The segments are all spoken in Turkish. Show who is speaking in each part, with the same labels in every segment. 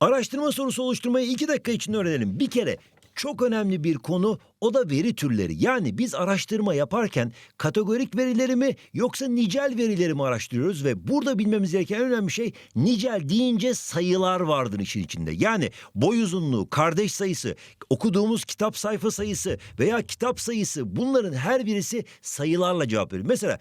Speaker 1: Araştırma sorusu oluşturmayı iki dakika içinde öğrenelim. Bir kere çok önemli bir konu o da veri türleri. Yani biz araştırma yaparken kategorik verileri mi yoksa nicel verileri mi araştırıyoruz ve burada bilmemiz gereken en önemli şey nicel deyince sayılar vardır işin içinde. Yani boy uzunluğu, kardeş sayısı, okuduğumuz kitap sayfa sayısı veya kitap sayısı bunların her birisi sayılarla cevap veriyor. Mesela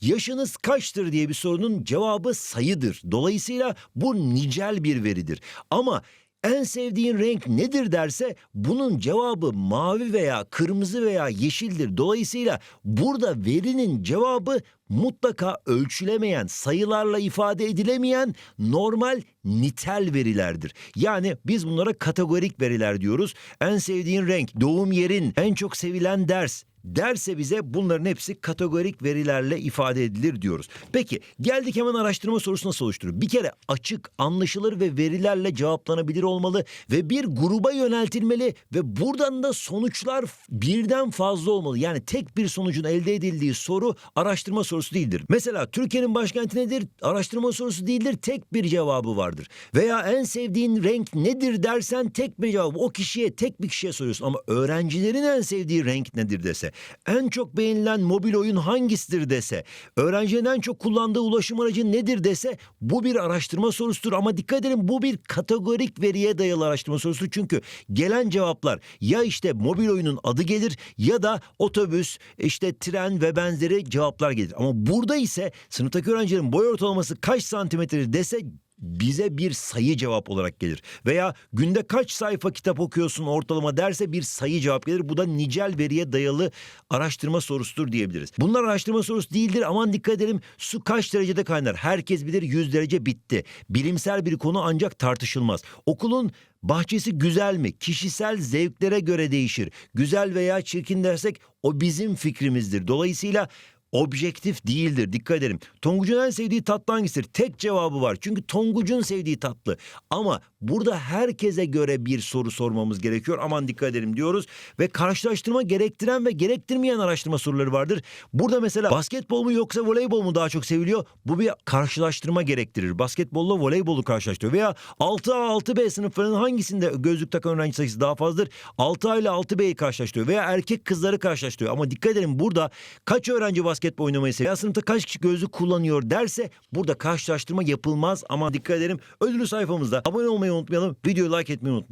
Speaker 1: Yaşınız kaçtır diye bir sorunun cevabı sayıdır. Dolayısıyla bu nicel bir veridir. Ama en sevdiğin renk nedir derse bunun cevabı mavi veya kırmızı veya yeşildir. Dolayısıyla burada verinin cevabı mutlaka ölçülemeyen, sayılarla ifade edilemeyen normal nitel verilerdir. Yani biz bunlara kategorik veriler diyoruz. En sevdiğin renk, doğum yerin, en çok sevilen ders, derse bize bunların hepsi kategorik verilerle ifade edilir diyoruz. Peki geldik hemen araştırma sorusu nasıl oluşturur? Bir kere açık, anlaşılır ve verilerle cevaplanabilir olmalı ve bir gruba yöneltilmeli ve buradan da sonuçlar birden fazla olmalı. Yani tek bir sonucun elde edildiği soru araştırma sorusu değildir. Mesela Türkiye'nin başkenti nedir? Araştırma sorusu değildir. Tek bir cevabı vardır. Veya en sevdiğin renk nedir dersen tek bir cevabı. O kişiye tek bir kişiye soruyorsun ama öğrencilerin en sevdiği renk nedir dese, en çok beğenilen mobil oyun hangisidir dese, öğrencinin en çok kullandığı ulaşım aracı nedir dese bu bir araştırma sorusudur ama dikkat edin bu bir kategorik veriye dayalı araştırma sorusu çünkü gelen cevaplar ya işte mobil oyunun adı gelir ya da otobüs, işte tren ve benzeri cevaplar gelir. Ama burada ise sınıftaki öğrencilerin boy ortalaması kaç santimetredir dese bize bir sayı cevap olarak gelir. Veya günde kaç sayfa kitap okuyorsun ortalama derse bir sayı cevap gelir. Bu da nicel veriye dayalı araştırma sorusudur diyebiliriz. Bunlar araştırma sorusu değildir. Aman dikkat edelim su kaç derecede kaynar? Herkes bilir 100 derece bitti. Bilimsel bir konu ancak tartışılmaz. Okulun bahçesi güzel mi? Kişisel zevklere göre değişir. Güzel veya çirkin dersek o bizim fikrimizdir. Dolayısıyla objektif değildir. Dikkat edelim. Tonguç'un en sevdiği tatlı hangisidir? Tek cevabı var. Çünkü Tonguç'un sevdiği tatlı. Ama burada herkese göre bir soru sormamız gerekiyor. Aman dikkat edelim diyoruz. Ve karşılaştırma gerektiren ve gerektirmeyen araştırma soruları vardır. Burada mesela basketbol mu yoksa voleybol mu daha çok seviliyor? Bu bir karşılaştırma gerektirir. Basketbolla voleybolu karşılaştırıyor. Veya 6A 6B sınıflarının hangisinde gözlük takan öğrenci sayısı daha fazladır? 6A ile 6B'yi karşılaştırıyor. Veya erkek kızları karşılaştırıyor. Ama dikkat edelim burada kaç öğrenci basketbol oynamayı seviyor? Sınıfta kaç kişi gözlük kullanıyor derse burada karşılaştırma yapılmaz. Ama dikkat edelim ödülü sayfamızda abone olmayı unutmayalım. Videoyu like etmeyi unutmayalım.